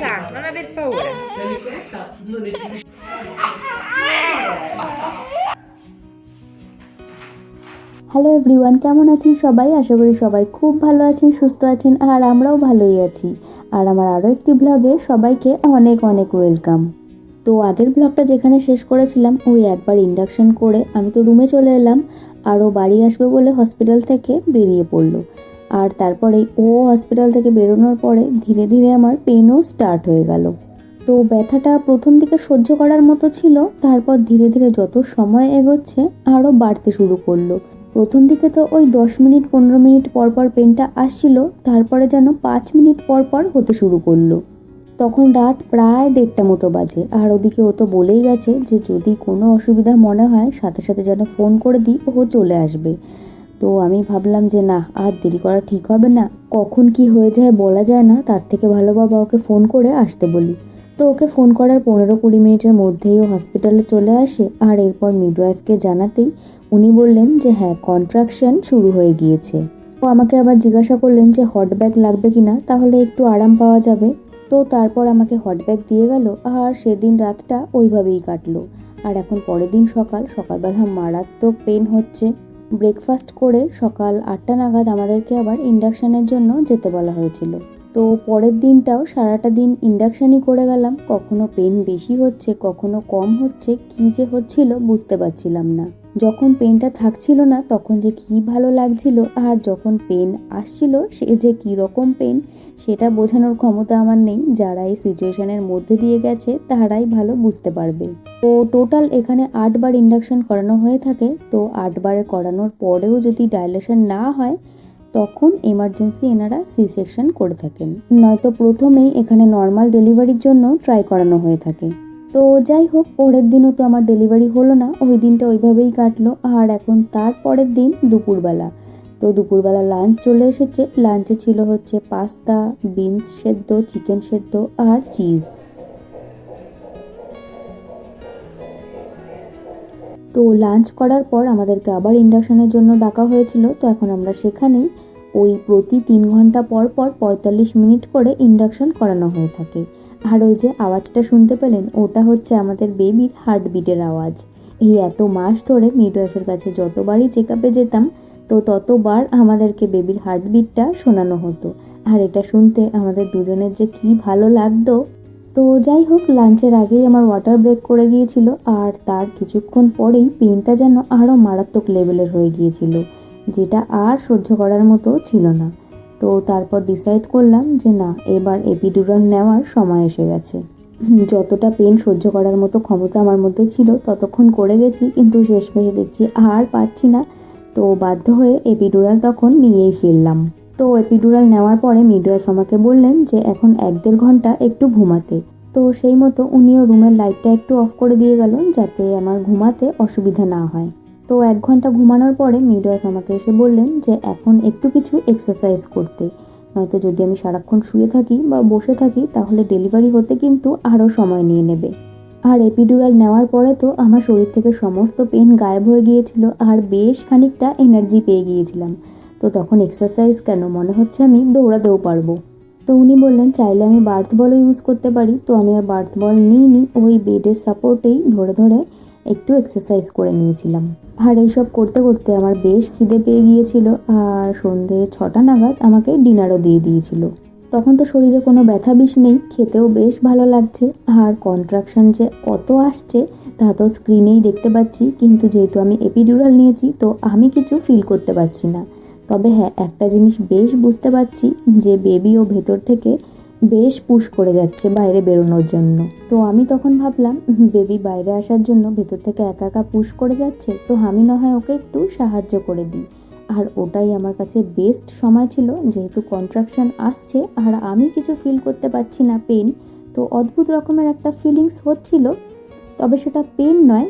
Sa, non aver paura. Hello everyone কেমন আছেন সবাই? আশা করি সবাই খুব ভালো আছেন সুস্থ আছেন আর আমরাও ভালোই আছি। আর আমার আরও একটি ব্লগে সবাইকে অনেক অনেক ওয়েলকাম তো আগের ব্লগটা যেখানে শেষ করেছিলাম ওই একবার ইন্ডাকশন করে আমি তো রুমে চলে এলাম আরও বাড়ি আসবে বলে হসপিটাল থেকে বেরিয়ে পড়ল। আর তারপরে ও হসপিটাল থেকে বেরোনোর পরে ধীরে ধীরে আমার পেনও স্টার্ট হয়ে গেল। তো ব্যথাটা প্রথম দিকে সহ্য করার মতো ছিল, তারপর ধীরে ধীরে যত সময় এগোচ্ছে আরও বাড়তে শুরু করল। প্রথম দিকে তো ওই দশ মিনিট, পনেরো মিনিট পর পর পেনটা আসছিল, তারপরে যেন পাঁচ মিনিট পর পর হতে শুরু করল। তখন রাত প্রায় দেড়টা মতো বাজে, আর ওদিকে ও তো বলেই গেছে যে যদি কোনো অসুবিধা মনে হয়, সাথে সাথে যেন ফোন করে দিই, ও চলে আসবে। তো আমি ভাবলাম যে না, আর দেরি করা ঠিক হবে না। কখন কি হয়ে যায় বলা যায় না, তার থেকে ভালো বাবা ওকে ফোন করে আসতে বলি। তো ওকে ফোন করার পনেরো কুড়ি মিনিটের মধ্যেই ও হসপিটালে চলে আসে। আর এরপর মিডওয়াইফকে জানাতেই উনি বললেন যে হ্যাঁ কন্ট্রাকশন শুরু হয়ে গিয়েছে। ও আমাকে আবার জিজ্ঞাসা করলেন যে, হট ব্যাগ লাগবে কি না তাহলে একটু আরাম পাওয়া যাবে। তো তারপর আমাকে হট ব্যাগ দিয়ে গেল। আর সেদিন রাতটা ওইভাবেই কাটলো। আর এখন পরের দিন সকাল, সকালবেলা মারাত্মক পেন হচ্ছে। ব্রেকফাস্ট করে সকাল আটটা নাগাদ আমাদেরকে আবার ইন্ডাকশানের জন্য যেতে বলা হয়েছিল। তো পরের দিনটাও সারাটা দিন ইন্ডাকশানই করে গেলাম। কখনো পেন বেশি হচ্ছে, কখনো কম হচ্ছে, কি যে হচ্ছিল বুঝতে পারছিলাম না। যখন পেনটা থাকছিল না, তখন যে কি ভালো লাগছিল আর যখন পেন আসছিল, সে যে কি রকম পেন সেটা বোঝানোর ক্ষমতা আমার নেই। যারা এই সিচুয়েশনের মধ্যে দিয়ে গেছে, তারাই ভালো বুঝতে পারবে। তো টোটাল এখানে আটবার ইন্ডাকশন করানো হয়ে থাকে। তো আটবার করানোর পরেও যদি ডাইলেশন না হয় তখন এমার্জেন্সি এনারা সি সেকশন করে থাকেন। নয়তো প্রথমেই এখানে নর্মাল ডেলিভারির জন্য ট্রাই করানো হয়ে থাকে। তো যাই হোক, পরের দিনও তো আমার ডেলিভারি হলো না। ওই দিনটা ওইভাবেই কাটলো। আর এখন তার পরের দিন দুপুরবেলা। তো দুপুরবেলা লাঞ্চ চলে এসেছে। লাঞ্চে ছিল হচ্ছে পাস্তা বিনস সেদ্ধ চিকেন সেদ্ধ আর চিজ তো লাঞ্চ করার পর আমাদেরকে আবার ইন্ডাকশনের জন্য ডাকা হয়েছিল। তো এখন আমরা সেখানেই ওই প্রতি তিন ঘণ্টা পর পর পঁয়তাল্লিশ মিনিট করে ইন্ডাকশন করানো হয়ে থাকে। আর ওই যে আওয়াজটা শুনতে পেলেন, ওটা হচ্ছে আমাদের বেবির হার্টবিটের আওয়াজ। এই এত মাস ধরে মিডওয়াইফের কাছে যতবারই চেক আপে যেতাম, তো ততবার আমাদেরকে বেবির হার্টবিটটা শোনানো হতো। আর এটা শুনতে আমাদের দুজনের যে কি ভালো লাগতো। তো যাই হোক, লাঞ্চের আগেই আমার ওয়াটার ব্রেক করে গিয়েছিল আর তার কিছুক্ষণ পরেই পেনটা যেন আরও মারাত্মক লেভেলের হয়ে গিয়েছিল, যেটা আর সহ্য করার মতো ছিল না। তো তারপর ডিসাইড করলাম যে না, এবার এপিডুরাল নেওয়ার সময় এসে গেছে। যতটা পেন সহ্য করার মতো ক্ষমতা আমার মধ্যে ছিল, ততক্ষণ করে গেছি, কিন্তু শেষমেশে দেখছি আর পাচ্ছি না। তো বাধ্য হয়ে এপিডুরাল তখন নিয়েই ফিরলাম। তো এপিডুরাল নেওয়ার পরে মিডওয়াইফ আমাকে বললেন যে এখন এক দেড় ঘণ্টা একটু ঘুমাতে। তো সেই মতো উনিও রুমের লাইটটা একটু অফ করে দিয়ে গেল যাতে আমার ঘুমাতে অসুবিধা না হয়। তো এক ঘণ্টা ঘুমানোর পরে মিডওয়াইফ আমাকে এসে বললেন যে এখন একটু কিছু এক্সারসাইজ করতে। নয়তো যদি আমি সারাক্ষণ শুয়ে থাকি বা বসে থাকি তাহলে ডেলিভারি হতে কিন্তু আরও সময় নিয়ে নেবে। আর এপিডুরাল নেওয়ার পরে তো আমার শরীর থেকে সমস্ত পেন গায়েব হয়ে গিয়েছিল আর বেশ খানিকটা এনার্জি পেয়ে গিয়েছিলাম। তো তখন এক্সারসাইজ কেন? মনে হচ্ছে আমি দৌড়াতেও পারব। তো উনি বললেন, চাইলে আমি বার্থ বলও ইউজ করতে পারি। তো আমি আর বার্থ বল নিইনি, ওই বেডের সাপোর্টেই ধরে ধরে একটু এক্সারসাইজ করে নিয়েছিলাম। আর এইসব করতে করতে আমার বেশ খিদে পেয়ে গিয়েছিল আর সন্ধে ছটা নাগাদ আমাকে ডিনারও দিয়ে দিয়েছিল। তখন তো শরীরে কোনো ব্যথা বিষ নেই, খেতেও বেশ ভালো লাগছে। আর কন্ট্রাকশন যে কত আসছে তা তো স্ক্রিনেই দেখতে পাচ্ছি, কিন্তু যেহেতু আমি এপিডুরাল নিয়েছি, তো আমি কিছু ফিল করতে পারছি না। তবে হ্যাঁ একটা জিনিস বেশ বুঝতে পারছি যে বেবিও ভেতর থেকে বেশ পুশ করে যাচ্ছে বাইরে বেরোনোর জন্য। তো আমি তখন ভাবলাম বেবি বাইরে আসার জন্য ভেতর থেকে একা একা পুশ করে যাচ্ছে? তো আমি না হয় ওকে একটু সাহায্য করে দিই। আর ওটাই আমার কাছে বেস্ট সময় ছিল, যেহেতু কন্ট্রাকশন আসছে আর আমি কিছু ফিল করতে পারছি না পেন তো অদ্ভুত রকমের একটা ফিলিংস হচ্ছিল, তবে সেটা পেন নয়।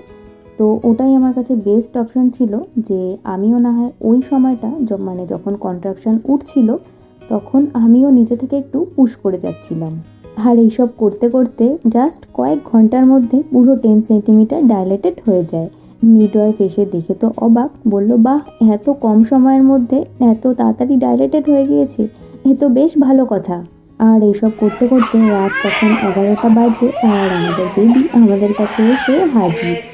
তো ওটাই আমার কাছে বেস্ট অপশন ছিল যে আমিও না হয় ওই সময়টা মানে যখন কন্ট্রাকশন উঠছিল, তখন আমিও নিজে থেকে একটু পুশ করে যাচ্ছিলাম। আর এইসব করতে করতে জাস্ট কয়েক ঘণ্টার মধ্যে পুরো টেন সেন্টিমিটার ডাইলেটেড হয়ে যায়। মিডওয়াইফ এসে দেখে তো অবাক, বলল, বাহ, এত কম সময়ের মধ্যে এত তাড়াতাড়ি ডাইলেটেড হয়ে গিয়েছে, এ তো বেশ ভালো কথা। আর এইসব করতে করতে রাত তখন এগারোটা বাজে আর আমাদের বেবি আমাদের কাছে এসে হাজির।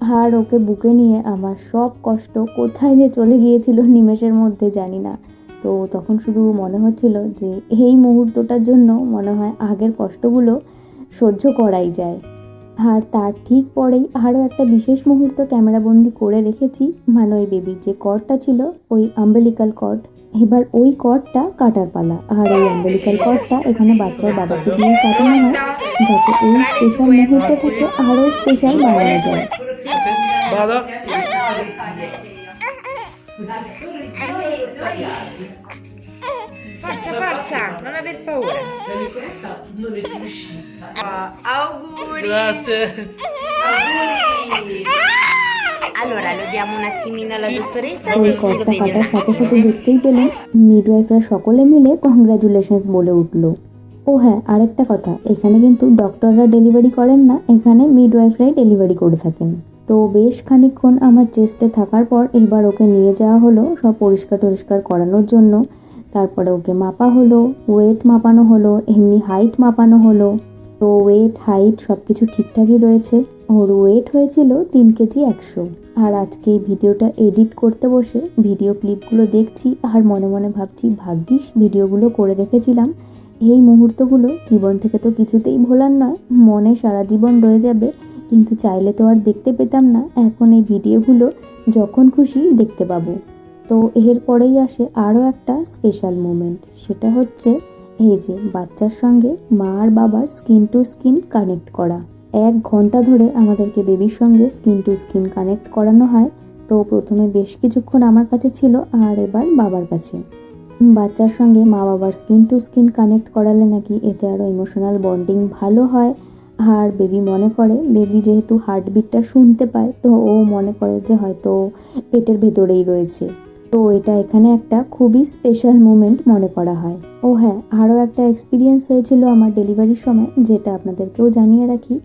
আর ওকে বুকে নিয়ে আমার সব কষ্ট কোথায় যে চলে গিয়েছিল নিমেষের মধ্যে জানি না। তো তখন শুধু মনে হচ্ছিল যে এই মুহূর্তটার জন্য মনে হয় আগের কষ্টগুলো সহ্য করাই যায়। আর তার ঠিক পরেই আরও একটা বিশেষ মুহূর্ত ক্যামেরাবন্দি করে রেখেছি মানে ওই বেবির যে কর্ডটা ছিল ওই আম্বেলিকাল কর্ড এবার ওই কর্ডটা কাটার পালা। আর ওই আম্বেলিকাল কর্ডটা এখানে বাচ্চার বাবাকে দিয়ে কাটানো হয় যাতে এই স্পেশাল মুহূর্তটাকে আরও স্পেশাল বানানো যায়। Vado? Forza, forza, non aver paura. Ah, auguri. Grazie. Allora, lo diamo un attimino alla dottoressa vede কাটার সাথে. সাথে দেখতেই পেলেন মিডওয়াইফরা সকলে মিলে কংগ্রাচুলেশনস বলে উঠল ও হ্যাঁ আরেকটা কথা এখানে কিন্তু ডক্টররা ডেলিভারি করেন না এখানে মিডওয়াইফরাই ডেলিভারি করে থাকেন তো বেশ খানিকক্ষণ আমার চেস্টে থাকার পর এবার ওকে নিয়ে যাওয়া হলো সব পরিষ্কার টরিষ্কার করানোর জন্য। তারপরে ওকে মাপা হলো, ওয়েট মাপানো হলো, এমনি হাইট মাপানো হলো। তো ওয়েট, হাইট সব কিছু ঠিকঠাকই রয়েছে। ওর ওয়েট হয়েছিল তিন কেজি একশো। আর আজকে এই ভিডিওটা এডিট করতে বসে ভিডিও ক্লিপগুলো দেখছি আর মনে মনে ভাবছি, ভাগ্যিস ভিডিওগুলো করে রেখেছিলাম। এই মুহূর্তগুলো জীবন থেকে তো কিছুতেই ভোলার নয়, মনে সারা জীবন রয়ে যাবে কিন্তু চাইলে তো আর দেখতে পেতাম না। এখন এই ভিডিওগুলো যখন খুশি দেখতে পাবো। তো এর পরেই আসে আরও একটা স্পেশাল মোমেন্ট সেটা হচ্ছে এই যে বাচ্চার সঙ্গে মা আর বাবার স্কিন টু স্কিন কানেক্ট করা। এক ঘণ্টা ধরে আমাদেরকে বেবির সঙ্গে স্কিন টু স্কিন কানেক্ট করানো হয়। তো প্রথমে বেশ কিছুক্ষণ আমার কাছে ছিল আর এবার বাবার কাছে। বাচ্চার সঙ্গে মা বাবার স্কিন টু স্কিন কানেক্ট করালে নাকি এতে আরও ইমোশনাল বন্ডিং ভালো হয়। আর বেবি মনে করে, বেবি যেহেতু হার্টবিটটা শুনতে পায়, তো ও মনে করে যে হয়তো পেটের ভেতরেই রয়েছে। তো এটা এখানে একটা খুবই স্পেশাল মুমেন্ট মনে করা হয়। ও হ্যাঁ আরও একটা এক্সপিরিয়েন্স হয়েছিল আমার ডেলিভারির সময়, যেটা আপনাদেরকেও জানিয়ে রাখি।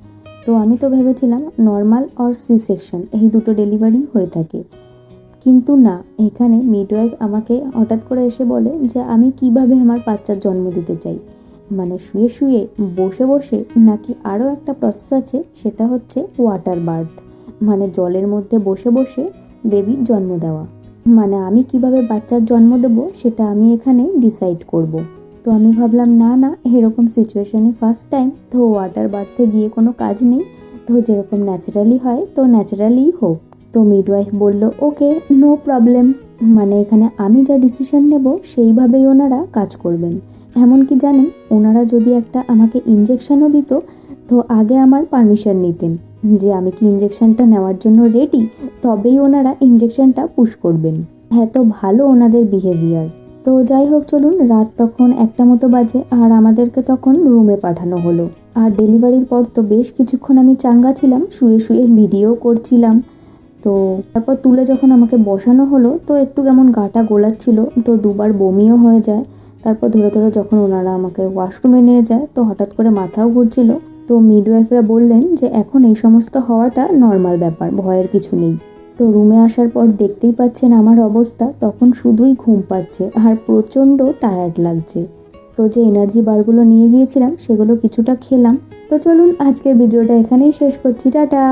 তো আমি তো ভেবেছিলাম নর্মাল অর সি সেকশন এই দুটো ডেলিভারি হয়ে থাকে। কিন্তু না, এখানে মিডওয়াইফ আমাকে হঠাৎ করে এসে বলে যে, আমি কীভাবে আমার বাচ্চার জন্ম দিতে চাই? মানে শুয়ে শুয়ে বসে বসে নাকি আরও একটা প্রসেস আছে, সেটা হচ্ছে ওয়াটার বার্থ মানে জলের মধ্যে বসে বসে বেবির জন্ম দেওয়া। মানে আমি কীভাবে বাচ্চার জন্ম দেব, সেটা আমি এখানে ডিসাইড করব। তো আমি ভাবলাম, না না, এরকম সিচুয়েশনে ফার্স্ট টাইম তো ওয়াটার বার্থে গিয়ে কোনো কাজ নেই। তো যেরকম ন্যাচারালি হয়, তো ন্যাচারালি হোক। তো মিডওয়াইফ বলল ওকে নো প্রবলেম মানে এখানে আমি যা ডিসিশন নেব, সেইভাবেই ওনারা কাজ করবেন। এমনকি জানেন, ওনারা যদি একটা আমাকে ইঞ্জেকশনও দিত, তো আগে আমার পারমিশন নিতেন যে আমি কি ইঞ্জেকশনটা নেওয়ার জন্য রেডি তবেই ওনারা ইঞ্জেকশনটা পুশ করবেন। হ্যাঁ তো ভালো ওনাদের বিহেভিয়ার তো যাই হোক, চলুন, রাত তখন একটা মতো বাজে, আর আমাদেরকে তখন রুমে পাঠানো হলো। আর ডেলিভারির পর তো বেশ কিছুক্ষণ আমি চাঙ্গা ছিলাম, শুয়ে শুয়ে ভিডিও করছিলাম। তো তারপর তুলে যখন আমাকে বসানো হলো, তো একটু কেমন গাটা গোলাচ্ছিল, তো দুবার বমিও হয়ে যায়। তারপর ধরে ধরে যখন ওনারা আমাকে ওয়াশরুমে নিয়ে যায়, তো হঠাৎ করে মাথাও ঘুরছিল। তো মিডওয়াইফরা বললেন যে, এখন এই সমস্ত হওয়াটা নর্মাল ব্যাপার, ভয়ের কিছু নেই। তো রুমে আসার পর দেখতেই পাচ্ছেন আমার অবস্থা, তখন শুধুই ঘুম পাচ্ছে আর প্রচণ্ড টায়ার্ড লাগছে। তো যে এনার্জি বারগুলো নিয়ে গিয়েছিলাম, সেগুলো কিছুটা খেলাম। তো চলুন আজকের ভিডিওটা এখানেই শেষ করছি। টাটা!